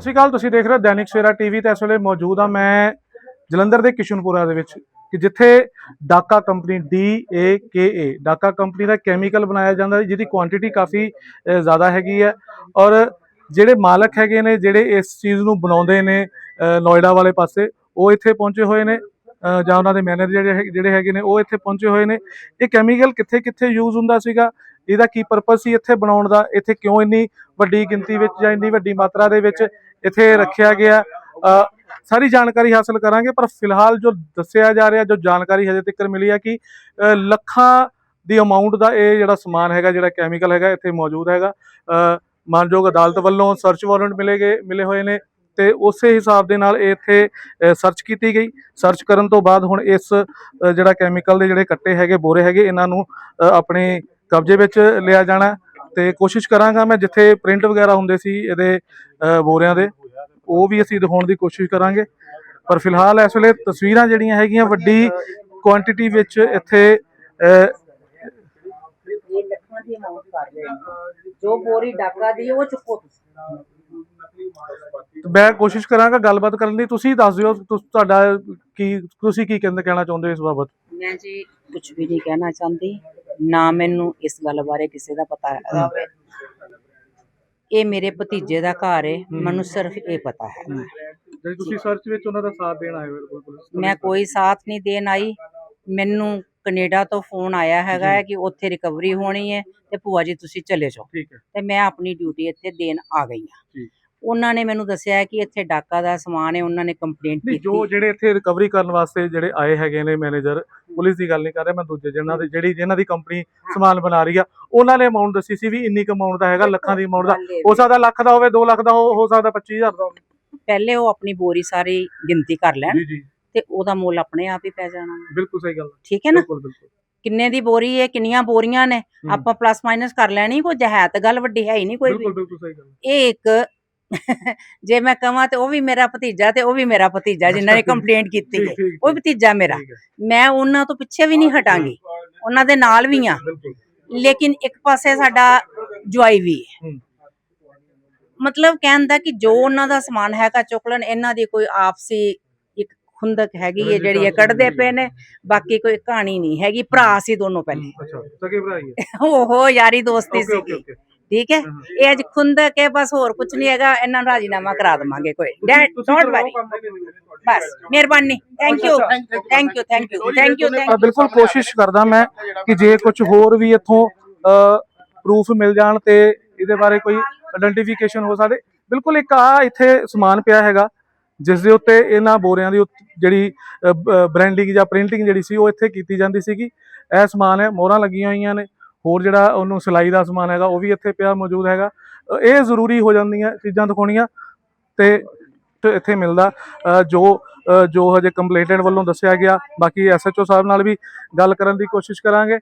ਸਤਿ ਸ਼੍ਰੀ ਅਕਾਲ, ਤੁਸੀਂ ਦੇਖ ਰਹੇ ਹੋ ਦੈਨਿਕ ਸਵੇਰਾ ਟੀਵੀ ਤੇ ਇਸ ਵੇਲੇ ਮੌਜੂਦ ਹਾਂ ਮੈਂ ਜਲੰਧਰ ਦੇ ਕਿਸ਼ਨਪੁਰਾ ਦੇ ਵਿੱਚ, ਕਿ ਜਿੱਥੇ Daka company D A K A, Daka company the chemical ਬਣਾਇਆ ਜਾਂਦਾ ਜਿਹਦੀ ਕੁਆਂਟੀਟੀ ਕਾਫੀ ਜ਼ਿਆਦਾ ਹੈਗੀ ਹੈ ਔਰ ਜਿਹੜੇ ਮਾਲਕ ਹੈਗੇ ਨੇ, ਜਿਹੜੇ ਇਸ ਚੀਜ਼ ਨੂੰ ਬਣਾਉਂਦੇ ਨੇ ਨੋਇਡਾ ਵਾਲੇ ਪਾਸੇ, ਉਹ ਇੱਥੇ ਪਹੁੰਚੇ ਹੋਏ ਨੇ ਜਾਂ ਉਹਨਾਂ ਦੇ ਮੈਨੇਜਰ ਜਿਹੜੇ ਹੈਗੇ- ਜਿਹੜੇ ਹੈਗੇ ਨੇ, ਉਹ ਇੱਥੇ ਪਹੁੰਚੇ ਹੋਏ ਨੇ। ਇਹ ਕੈਮੀਕਲ ਕਿੱਥੇ ਕਿੱਥੇ ਯੂਜ਼ ਹੁੰਦਾ ਸੀਗਾ, ਇਹਦਾ ਕੀ ਪਰਪਸ ਸੀ ਇੱਥੇ ਬਣਾਉਣ ਦਾ, ਇੱਥੇ ਕਿਉਂ ਇੰਨੀ ਵੱਡੀ ਗਿਣਤੀ ਵਿੱਚ ਜਾਂ ਇੰਨੀ ਵੱਡੀ ਮਾਤਰਾ ਦੇ ਵਿੱਚ ਇੱਥੇ ਰੱਖਿਆ ਗਿਆ। ਸਾਰੀ ਜਾਣਕਾਰੀ ਹਾਸਲ ਕਰਾਂਗੇ ਪਰ ਫਿਲਹਾਲ ਜੋ ਦੱਸਿਆ ਜਾ ਰਿਹਾ ਜੋ ਜਾਣਕਾਰੀ ਹਜੇ ਤੱਕ ਮਿਲੀ ਹੈ ਕਿ ਲੱਖਾਂ ਦੀ ਅਮਾਉਂਟ ਦਾ ਇਹ ਜਿਹੜਾ ਸਮਾਨ ਹੈਗਾ ਜਿਹੜਾ ਕੈਮੀਕਲ ਹੈਗਾ ਇੱਥੇ ਮੌਜੂਦ ਹੈਗਾ। ਮਾਨਯੋਗ ਅਦਾਲਤ ਵੱਲੋਂ ਸਰਚ ਵਾਰੰਟ ਮਿਲੇਗੇ ਮਿਲੇ ਹੋਏ ਨੇ ਤੇ ਉਸੇ ਹਿਸਾਬ ਦੇ ਨਾਲ ਇਹ ਇੱਥੇ ਸਰਚ ਕੀਤੀ ਗਈ। ਸਰਚ ਕਰਨ ਤੋਂ ਬਾਅਦ ਹੁਣ ਇਸ ਜਿਹੜਾ ਕੈਮੀਕਲ ਦੇ ਜਿਹੜੇ ਕੱਟੇ ਹੈਗੇ ਬੋਰੇ ਹੈਗੇ ਇਹਨਾਂ ਨੂੰ ਆਪਣੇ ਕਬਜ਼ੇ ਵਿੱਚ ਲਿਆ ਜਾਣਾ। ਤੇ ਕੋਸ਼ਿਸ਼ ਕਰਾਂਗਾ ਮੈਂ ਜਿੱਥੇ ਪ੍ਰਿੰਟ ਵਗੈਰਾ ਹੁੰਦੇ ਸੀ ਇਹਦੇ ਬੋਰਿਆਂ ਦੇ ਉਹ ਵੀ ਅਸੀਂ ਦਿਖਾਉਣ ਦੀ ਕੋਸ਼ਿਸ਼ ਕਰਾਂਗੇ। ਪਰ ਫਿਲਹਾਲ ਇਸ ਵੇਲੇ ਤਸਵੀਰਾਂ ਜਿਹੜੀਆਂ ਹੈਗੀਆਂ ਵੱਡੀ ਕੁਆਂਟੀਟੀ ਵਿੱਚ ਇੱਥੇ ਜੋ ਬੋਰੀ ਡਾਕਾ ਦੀ ਉਹ ਚੁੱਕੋ ਤੁਸੀਂ। ਮੈਂ ਕੋਸ਼ਿਸ਼ ਕਰਾਂਗਾ ਗੱਲਬਾਤ ਕਰਨ ਦੀ। ਤੁਸੀਂ ਦੱਸ ਦਿਓ ਤੁਹਾਡਾ ਕੀ ਤੁਸੀਂ ਕੀ ਕਹਿੰਦੇ ਕਹਿਣਾ ਚਾਹੁੰਦੇ ਹੋ ਇਸ ਬਾਬਤ? ਮੈਂ ਜੀ ਕੁਝ ਵੀ ਨਹੀਂ ਕਹਿਣਾ ਚਾਹੁੰਦੀ। ਨਾ ਮੈਨੂੰ ਇਸ ਗੱਲ ਬਾਰੇ ਕਿਸੇ ਦਾ ਪਤਾ ਹੈ। ਇਹ ਮੇਰੇ ਭਤੀਜੇ ਦਾ ਘਰ ਹੈ। ਮੈਨੂੰ ਸਿਰਫ ਇਹ ਪਤਾ ਹੈ। ਜੇ ਤੁਸੀਂ ਸਰਚ ਵਿੱਚ ਉਹਨਾਂ ਦਾ ਸਾਥ ਦੇਣ ਆਏ ਹੋ ਬਿਲਕੁਲ ਮੈਂ ਕੋਈ ਸਾਥ ਨਹੀਂ ਦੇਣ ਆਈ। ਮੈਨੂੰ ਕੈਨੇਡਾ ਤੋਂ ਫੋਨ ਆਇਆ ਹੈਗਾ ਹੈ। ਕਿ ਉੱਥੇ ਰਿਕਵਰੀ ਹੋਣੀ ਹੈ ਤੇ ਭੂਆ ਜੀ ਤੁਸੀਂ ਚਲੇ ਜਾਓ। ਤੇ ਮੈਂ ਆਪਣੀ ਡਿਊਟੀ ਇੱਥੇ ਦੇਣ ਆ ਗਈ ਹਾਂ। ਜੀ। ਉਹਨਾਂ ਨੇ ਮੈਨੂੰ ਦੱਸਿਆ ਕਿ ਇੱਥੇ ਡਾਕਾ ਦਾ ਸਮਾਨ ਹੈ ਉਹਨਾਂ ਨੇ ਕੰਪਲੇਂਟ ਕੀਤੀ ਜੋ ਜਿਹੜੇ ਇੱਥੇ ਰਿਕਵਰੀ ਕਰਨ ਵਾਸਤੇ ਜਿਹੜੇ ਆਏ ਹੈਗੇ ਨੇ ਮੈਨੇਜਰ ਪੁਲਿਸ ਦੀ ਗੱਲ ਨਹੀਂ ਕਰ ਰਿਹਾ ਮੈਂ ਦੂਜੇ ਜਿਹਨਾਂ ਦੀ ਜਿਹੜੀ ਜਿਹਨਾਂ ਦੀ ਕੰਪਨੀ ਸਮਾਨ ਬਣਾ ਰਹੀ ਆ ਉਹਨਾਂ ਨੇ ਅਮਾਉਂਟ ਦੱਸੀ ਸੀ ਵੀ ਇੰਨੀ ਕੁ ਅਮਾਉਂਟ ਦਾ ਹੈਗਾ ਲੱਖਾਂ ਦੀ ਅਮਾਉਂਟ ਦਾ। ਹੋ ਸਕਦਾ ਲੱਖ ਦਾ ਹੋਵੇ 2 ਲੱਖ ਦਾ ਹੋ ਸਕਦਾ 25000 ਦਾ ਹੋਵੇ। ਪਹਿਲੇ ਉਹ ਆਪਣੀ ਬੋਰੀ ਸਾਰੀ ਗਿਣਤੀ ਕਰ ਲੈਣ ਜੀ ਜੀ। ਤੇ ਉਹਦਾ ਮੁੱਲ ਆਪਣੇ ਆਪ ਹੀ ਪੈ ਜਾਣਾ। ਬਿਲਕੁਲ ਸਹੀ ਗੱਲ ਹੈ। ਠੀਕ ਹੈ ਨਾ? ਬਿਲਕੁਲ ਬਿਲਕੁਲ। ਕਿੰਨੇ ਦੀ ਬੋਰੀ ਹੈ ਕਿੰਨੀਆਂ ਬੋਰੀਆਂ ਨੇ। ਆਪਾਂ ਪਲੱਸ ਮਾਈਨਸ ਕਰ ਲੈਣੀ ਕੋਈ ਹੈ ਤਾਂ ਗੱਲ ਵੱਡੀ ਹੈ ਹੀ ਨਹੀਂ ਕੋਈ ਬਿਲਕੁਲ ਬਿਲਕੁਲ ਸਹੀ ਗੱਲ। ਇਹ ਇੱਕ ਜੇ ਮੈਂ ਕਹਾਂ ਤੇ ਉਹ ਵੀ ਮੇਰਾ ਭਤੀਜਾ ਤੇ ਉਹ ਵੀ ਮੇਰਾ ਭਤੀਜਾ ਜਿਨ੍ਹਾਂ ਨੇ ਕੰਪਲੇਂਟ ਕੀਤੀ ਹੈ ਉਹ ਭਤੀਜਾ ਮੇਰਾ। ਮੈਂ ਉਹਨਾਂ ਤੋਂ ਪਿੱਛੇ ਵੀ ਨਹੀਂ ਹਟਾਂਗੀ। ਉਹਨਾਂ ਦੇ ਨਾਲ ਵੀ ਆ ਲੇਕਿਨ ਇੱਕ ਪਾਸੇ ਸਾਡਾ ਜਵਾਈ ਵੀ ਹੈ। ਮਤਲਬ ਕਹਿਣ ਦਾ ਕਿ ਜੋ ਉਹਨਾਂ ਦਾ ਸਮਾਨ ਹੈਗਾ ਚੁੱਕ ਲੈਣ ਇਹਨਾਂ ਦੀ ਕੋਈ ਆਪਸੀ ਇੱਕ ਖੁੰਦਕ ਹੈਗੀ ਹੈ ਜਿਹੜੀ ਇਹ ਕੱਢਦੇ ਪਏ ਨੇ ਬਾਕੀ ਕੋਈ ਕਹਾਣੀ ਨਹੀਂ ਹੈਗੀ। ਭਰਾ ਸੀ ਦੋਨੋਂ ਪਹਿਲੇ। ਅੱਛਾ ਸਕੇ ਭਰਾ ਹੀ ਹੈ। ਓਹੋ ਯਾਰੀ ਦੋਸਤੀ ਓਕੇ। ਠੀਕ ਹੈ? ਇਹ ਅੱਜ ਖੁੰਦਕ ਹੈ ਬਸ ਹੋਰ ਕੁਝ ਨਹੀਂ ਹੈਗਾ ਇਹਨਾਂ ਨੂੰ ਰਾਜੀਨਾਮਾ ਕਰਾ ਦਵਾਂਗੇ ਕੋਈ। ਡੋਂਟ ਵਰੀ ਬਸ ਮਿਹਰਬਾਨੀ। Thank you thank you thank you thank you ਬਿਲਕੁਲ ਕੋਸ਼ਿਸ਼ ਕਰਦਾ ਮੈਂ ਕਿ ਜੇ ਕੁਝ ਹੋਰ ਵੀ ਇੱਥੋਂ ਪ੍ਰੂਫ ਮਿਲ ਜਾਣ ਤੇ ਇਹਦੇ ਬਾਰੇ ਕੋਈ ਆਇਡੈਂਟੀਫਿਕੇਸ਼ਨ ਹੋ ਸਕਦੇ ਬਿਲਕੁਲ ਇੱਕ ਆ ਇੱਥੇ ਸਮਾਨ ਪਿਆ ਹੈਗਾ ਜਿਸ ਦੇ ਉੱਤੇ ਇਹਨਾਂ ਬੋਰਿਆਂ ਦੀ ਜਿਹੜੀ ਬ੍ਰਾਂਡਿੰਗ ਜਾਂ ਪ੍ਰਿੰਟਿੰਗ ਜਿਹੜੀ ਸੀ ਉਹ ਇੱਥੇ ਕੀਤੀ ਜਾਂਦੀ ਸੀਗੀ। ਇਹ ਸਮਾਨ ਹੈ ਮੋਹਰਾਂ ਲੱਗੀਆਂ ਹੋਈਆਂ ਨੇ। ਹੋਰ ਜਿਹੜਾ ਉਹਨੂੰ ਸਿਲਾਈ ਦਾ ਸਮਾਨ ਹੈਗਾ ਉਹ ਵੀ ਇੱਥੇ ਪਿਆ ਮੌਜੂਦ ਹੈਗਾ। ਇਹ ਜ਼ਰੂਰੀ ਹੋ ਜਾਂਦੀਆਂ ਚੀਜ਼ਾਂ ਦਿਖਾਉਣੀਆਂ ਤੇ ਇੱਥੇ ਮਿਲਦਾ। ਜੋ ਅ, ਜੋ ਹਜੇ ਕੰਪਲੇਂਟੈਂਟ ਵੱਲੋਂ ਦੱਸਿਆ ਗਿਆ ਬਾਕੀ ਐਸਐਚਓ ਸਾਹਿਬ ਨਾਲ ਵੀ ਗੱਲ ਕਰਨ ਦੀ ਕੋਸ਼ਿਸ਼ ਕਰਾਂਗੇ।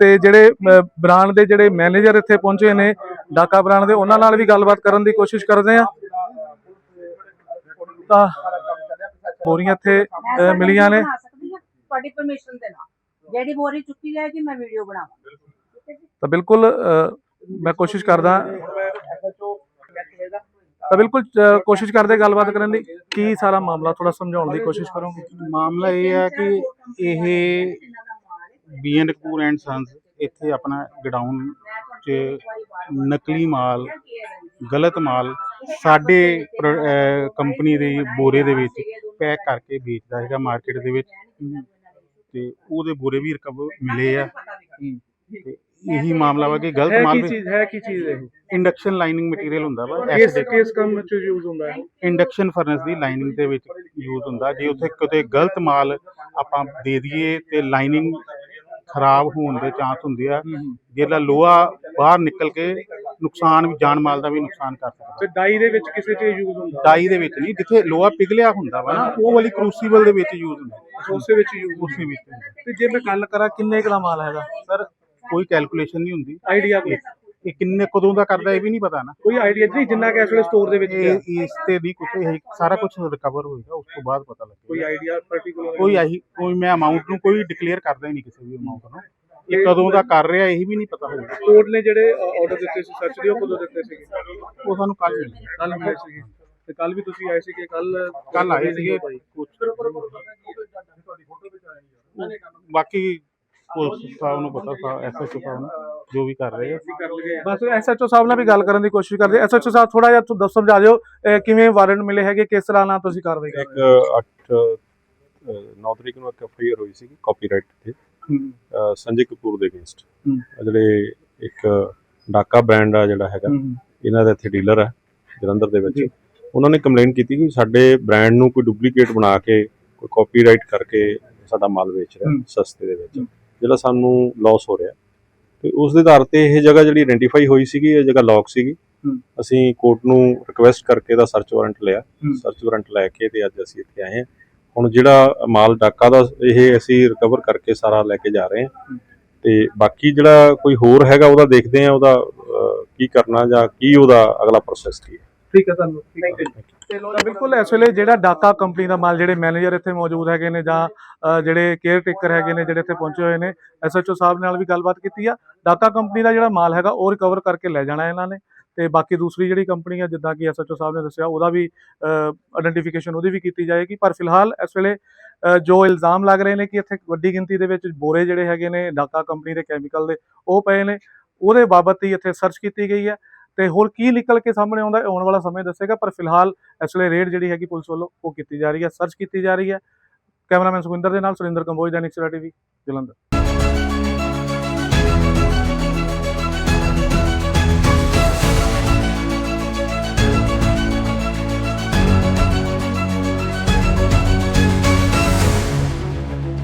ਤੇ ਜਿਹੜੇ ਬ੍ਰਾਂਡ ਦੇ ਜਿਹੜੇ ਮੈਨੇਜਰ ਇੱਥੇ ਪਹੁੰਚੇ ਨੇ ਡਾਕਾ ਬ੍ਰਾਂਡ ਦੇ ਉਹਨਾਂ ਨਾਲ ਵੀ ਗੱਲਬਾਤ ਕਰਨ ਦੀ ਕੋਸ਼ਿਸ਼ ਕਰਦੇ ਆ ਤਾਂ ਬੋਰੀਆਂ ਇੱਥੇ ਮਿਲੀਆਂ ਨੇ। ਤੁਹਾਡੀ ਪਰਮਿਸ਼ਨ ਦੇ ਨਾਲ। ਜਿਹੜੀ ਬੋਰੀ ਚੁੱਕੀ ਜਾਏਗੀ ਮੈਂ ਵੀਡੀਓ ਬਣਾਵਾਂਗੀ। ਤਾਂ ਬਿਲਕੁਲ ਮੈਂ ਕੋਸ਼ਿਸ਼ ਕਰਦਾ ਤਾਂ ਬਿਲਕੁਲ ਕੋਸ਼ਿਸ਼ ਕਰਦੇ ਗੱਲਬਾਤ ਕਰਨ ਦੀ ਕੀ ਸਾਰਾ ਮਾਮਲਾ ਥੋੜਾ ਸਮਝਾਉਣ ਦੀ ਕੋਸ਼ਿਸ਼ ਕਰੋਗੇ? ਮਾਮਲਾ ਇਹ ਹੈ ਕਿ ਇਹ ਬੀਐਨ ਕਪੂਰ ਐਂਡ ਸੰਸ ਇੱਥੇ ਆਪਣਾ ਗਡਾਊਨ 'ਚ ਨਕਲੀ ਮਾਲ, ਗਲਤ ਮਾਲ ਸਾਡੇ ਕੰਪਨੀ ਦੇ ਬੋਰੇ ਦੇ ਵਿੱਚ ਪੈਕ ਕਰਕੇ ਵੇਚਦਾ ਹੈਗਾ ਮਾਰਕੀਟ ਦੇ ਵਿੱਚ। ਤੇ ਉਹਦੇ ਬੋਰੇ ਵੀ ਰਿਕਵਰ ਮਿਲੇ ਆ। ਤੇ ਇਹੀ ਮਾਮਲਾ ਵਾ ਕਿ ਗਲਤ ਹੈ ਮਾਲ ਕੀ ਚੀਜ਼ ਹੈ ਕੀ ਚੀਜ਼ ਇਹ? ਇੰਡਕਸ਼ਨ ਲਾਈਨਿੰਗ ਮਟੀਰੀਅਲ ਹੁੰਦਾ ਵਾ ਕਿਸ ਕਿਸ ਕੰਮ ਵਿੱਚ ਯੂਜ਼ ਹੁੰਦਾ ਹੈ। ਇੰਡਕਸ਼ਨ ਫਰਨਸ ਦੀ ਲਾਈਨਿੰਗ ਦੇ ਵਿੱਚ ਯੂਜ਼ ਹੁੰਦਾ। ਜੇ ਉੱਥੇ ਕਿਤੇ ਗਲਤ ਮਾਲ ਆਪਾਂ ਦੇ ਦਈਏ ਤੇ ਲਾਈਨਿੰਗ ਖਰਾਬ ਹੋਣ ਦੇ ਚਾਂਸ ਹੁੰਦੇ ਆ ਜਿਹੜਾ ਲੋਹਾ ਬਾਹਰ ਨਿਕਲ ਕੇ ਨੁਕਸਾਨ ਵੀ ਜਾਨ ਮਾਲ ਦਾ ਵੀ ਨੁਕਸਾਨ ਕਰ ਸਕਦਾ। ਤੇ ਡਾਈ ਦੇ ਵਿੱਚ ਕਿਸੇ ਚੀਜ਼ ਯੂਜ਼ ਹੁੰਦਾ ਡਾਈ ਦੇ ਵਿੱਚ ਨਹੀਂ ਜਿੱਥੇ ਲੋਹਾ ਪਿਘਲਿਆ ਹੁੰਦਾ ਵਾ ਨਾ ਉਹ ਵਾਲੀ ਕਰੂਸੀਬਲ ਦੇ ਵਿੱਚ ਯੂਜ਼ ਹੁੰਦਾ। ਉਸੇ ਵਿੱਚ ਯੂਜ਼ ਉਸੇ ਵਿੱਚ। ਹੁੰਦਾ। ਤੇ ਜੇ ਮੈਂ ਗੱਲ ਕਰਾਂ ਕਿੰਨੇ ਕੁ ਦਾ ਮਾਲ ਹੈਗਾ ਸਰ ਕੋਈ ਕੈਲਕੂਲੇਸ਼ਨ ਨਹੀਂ ਹੁੰਦੀ। ਆਈਡੀਆ ਕੋਈ? ਇਹ ਕਿੰਨੇ ਕਦੋਂ ਦਾ ਕਰਦਾ ਇਹ ਵੀ ਨਹੀਂ ਪਤਾ ਨਾ। ਕੋਈ ਆਈਡੀਆ ਨਹੀਂ ਜਿੰਨਾ ਕਿ ਇਸ ਵੇਲੇ ਸਟੋਰ ਦੇ ਵਿੱਚ ਇਸ ਤੇ ਵੀ ਕੁਝ ਇਹ ਸਾਰਾ ਕੁਝ ਰਿਕਵਰ ਹੋਏਗਾ ਉਸ ਤੋਂ ਬਾਅਦ ਪਤਾ ਕੋਈ ਲੱਗੇਗਾ ਆਈਡੀਆ ਪਾਰਟਿਕੂਲਰ ਕੋਈ ਆਹੀ ਕੋਈ ਮੈਂ ਅਮਾਉਂਟ ਨੂੰ ਕੋਈ ਡਿਕਲੇਅਰ ਕਰਦਾ ਹੀ ਨਹੀਂ ਕਿਸੇ ਵੀ ਅਮਾਉਂਟ ਨੂੰ। ਇਹ ਕਦੋਂ ਦਾ ਕਰ ਰਿਹਾ ਇਹ ਵੀ ਨਹੀਂ ਪਤਾ ਹੋਏਗਾ। ਕੋਰਟ ਨੇ ਜਿਹੜੇ ਆਰਡਰ ਦਿੱਤੇ ਸੀ ਸਰਚ ਦੇ ਉਹ ਕਦੋਂ ਦਿੱਤੇ ਸੀਗੇ? ਉਹ ਸਾਨੂੰ ਕੱਲ ਮਿਲੇ। ਕੱਲ ਮਿਲੇ ਸੀਗੇ। ਤੇ ਕੱਲ ਵੀ ਤੁਸੀਂ ਆਏ ਸੀ ਕਿ ਕੱਲ ਕੱਲ ਆਏ ਸੀਗੇ ਕੁਛ। ਬਾਕੀ ਪੁਲਿਸ ਸਾਹਿਬ ਨੂੰ ਪਤਾ ਸਾ ਐਸਐਚਓ ਸਾਹਿਬ ਨੂੰ ਜੋ ਵੀ ਕਰ ਰਹੇ ਆ। ਬਸ ਐਸਐਚਓ ਸਾਹਿਬ ਨਾਲ ਵੀ ਗੱਲ ਕਰਨ ਦੀ ਕੋਸ਼ਿਸ਼ ਕਰਦੇ ਐਸਐਚਓ ਸਾਹਿਬ ਥੋੜਾ ਜਿਹਾ ਤੁਸੀਂ ਦੱਸੋ ਸਮਝਾ ਦਿਓ ਅਹ ਕਿਵੇਂ ਵਾਰੰਟ ਮਿਲੇ ਹੈਗੇ ਕਿਸ ਤਰ੍ਹਾਂ ਨਾਲ ਤੁਸੀਂ ਕਾਰਵਾਈ ਕਰ ਇੱਕ ਰਹੇ ਹੋ? 8 9 ਤਰੀਕ ਨੂੰ ਇੱਕ ਐਫਆਈਆਰ ਹੋਈ ਸੀ ਕਾਪੀਰਾਈਟ ਤੇ। ਹੂੰ, ਅਹ ਸੰਜੇ ਕਪੂਰ ਦੇ ਅਗੇਂਸਟ ਹੂੰ। ਜਿਹੜੇ ਇੱਕ ਡਾਕਾ ਬ੍ਰਾਂਡ ਆ ਜਿਹੜਾ ਹੈਗਾ ਹੂੰ, ਇਹਨਾਂ ਦਾ ਇੱਥੇ ਡੀਲਰ ਹੈ ਜਲੰਧਰ ਦੇ ਜੀ। ਵਿੱਚ ਉਹਨਾਂ ਨੇ ਕੰਪਲੇਂਟ ਕੀਤੀ ਕਿ ਸਾਡੇ ਬ੍ਰਾਂਡ ਨੂੰ ਕੋਈ ਡੁਪਲੀਕੇਟ ਬਣਾ ਕੇ ਕੋਈ ਕਾਪੀਰਾਈਟ ਕਰਕੇ ਸਾਡਾ ਮਾਲ ਵੇਚ ਰਿਹਾ। ਸਸਤੇ ਦੇ ਵਿੱਚ। ਜਿਹੜਾ ਸਾਨੂੰ ਲਾਸ ਹੋ ਰਿਹਾ ਤੇ ਉਸ ਦੇ ਆਧਾਰ ਤੇ ਇਹ ਜਗ੍ਹਾ ਜਿਹੜੀ ਆਇਡੈਂਟੀਫਾਈ ਹੋਈ ਸੀਗੀ ਇਹ ਜਗ੍ਹਾ ਲੌਕ ਸੀਗੀ। ਅਸੀਂ ਕੋਰਟ ਨੂੰ ਰਿਕੁਐਸਟ ਕਰਕੇ ਇਹਦਾ ਸਰਚ ਵਾਰੰਟ ਲਿਆ। ਸਰਚ ਵਾਰੰਟ ਲੈ ਕੇ ਤੇ ਅੱਜ ਅਸੀਂ ਇੱਥੇ ਆਏ ਹਾਂ ਹੁਣ ਜਿਹੜਾ ਮਾਲ ਡਾਕਾ ਦਾ ਇਹ ਅਸੀਂ ਰਿਕਵਰ ਕਰਕੇ ਸਾਰਾ ਲੈ ਕੇ ਜਾ ਰਹੇ ਹਾਂ। ਤੇ ਬਾਕੀ ਜਿਹੜਾ ਕੋਈ ਹੋਰ ਹੈਗਾ ਉਹਦਾ ਦੇਖਦੇ ਹਾਂ ਉਹਦਾ ਕੀ ਕਰਨਾ ਜਾਂ ਕੀ ਉਹਦਾ ਅਗਲਾ ਪ੍ਰੋਸੈਸ ਕੀ ਹੈ ਠੀਕ ਹੈ ਤੁਹਾਨੂੰ ਠੀਕ ਹੈ। ਤਾਂ ਬਿਲਕੁਲ ਇਸ ਵੇਲੇ ਜਿਹੜਾ ਡਾਕਾ ਕੰਪਨੀ ਦਾ ਮਾਲ ਜਿਹੜੇ ਮੈਨੇਜਰ ਇੱਥੇ ਮੌਜੂਦ ਹੈਗੇ ਨੇ ਜਾਂ ਜਿਹੜੇ ਕੇਅਰ ਟੇਕਰ ਹੈਗੇ ਨੇ ਜਿਹੜੇ ਇੱਥੇ ਪਹੁੰਚੇ ਹੋਏ ਨੇ ਐਸਐਚਓ ਸਾਹਿਬ ਨਾਲ ਵੀ ਗੱਲਬਾਤ ਕੀਤੀ ਆ। ਡਾਕਾ ਕੰਪਨੀ ਦਾ ਜਿਹੜਾ ਮਾਲ ਹੈਗਾ ਉਹ ਰਿਕਵਰ ਕਰਕੇ ਲੈ ਜਾਣਾ ਇਹਨਾਂ ਨੇ। ਤੇ ਬਾਕੀ ਦੂਸਰੀ ਜਿਹੜੀ ਕੰਪਨੀ ਆ ਜਿੱਦਾਂ ਕਿ ਐਸਐਚਓ ਸਾਹਿਬ ਨੇ ਦੱਸਿਆ ਉਹਦਾ ਵੀ ਆਇਡੈਂਟੀਫਿਕੇਸ਼ਨ ਉਹਦੀ ਵੀ ਕੀਤੀ ਜਾਏਗੀ। ਪਰ ਫਿਲਹਾਲ ਇਸ ਵੇਲੇ ਜੋ ਇਲਜ਼ਾਮ ਲੱਗ ਰਹੇ ਨੇ ਕਿ ਇੱਥੇ ਵੱਡੀ ਗਿਣਤੀ ਦੇ ਵਿੱਚ ਬੋਰੇ ਜਿਹੜੇ ਹੈਗੇ ਨੇ ਡਾਕਾ ਕੰਪਨੀ ਦੇ ਕੈਮੀਕਲ ਦੇ ਉਹ ਪਏ ਨੇ। ਉਹਦੇ ਬਾਬਤ ਹੀ ਇੱਥੇ ਸਰਚ ਕੀਤੀ ਗਈ ਹੈ। ਤੇ ਹੋਰ ਕੀ ਨਿਕਲ ਕੇ ਸਾਹਮਣੇ ਆਉਂਦਾ ਆਉਣ ਵਾਲਾ ਸਮੇਂ ਦੱਸੇਗਾ, ਪਰ ਫਿਲਹਾਲ ਇਸ ਵੇਲੇ ਰੇਡ ਜਿਹੜੀ ਹੈਗੀ ਪੁਲਿਸ ਵੱਲੋਂ ਉਹ ਕੀਤੀ ਜਾ ਰਹੀ ਹੈ ਸਰਚ ਕੀਤੀ ਜਾ ਰਹੀ ਹੈ। ਕੈਮਰਾਮੈਨ ਸੁਖਿੰਦਰ ਦੇ ਨਾਲ ਸੁਰਿੰਦਰ ਕੰਬੋਜ ਦਾ ਨਿਕਸਰਾ ਟੀਵੀ, ਜਲੰਧਰ।